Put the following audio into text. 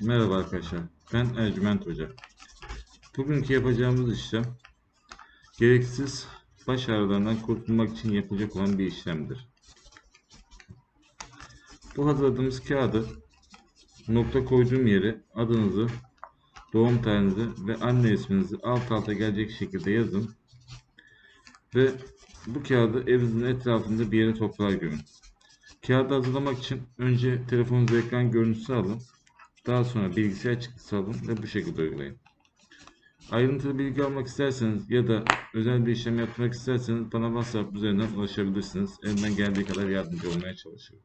Merhaba arkadaşlar. Ben Ercüment Hoca. Bugünkü yapacağımız işlem gereksiz baş ağrılarından kurtulmak için yapılacak olan bir işlemdir. Bu hazırladığımız kağıdı nokta koyduğum yere adınızı, doğum tarihinizi ve anne isminizi alt alta gelecek şekilde yazın ve bu kağıdı evinizin etrafında bir yere toprağa gömün. Kağıdı hazırlamak için önce telefonunuza ekran görüntüsü alın. Daha sonra bilgisayar çıktısı alın ve bu şekilde uygulayın. Ayrıntılı bilgi almak isterseniz ya da özel bir işlem yapmak isterseniz bana WhatsApp üzerinden ulaşabilirsiniz. Elimden geldiği kadar yardımcı olmaya çalışırım.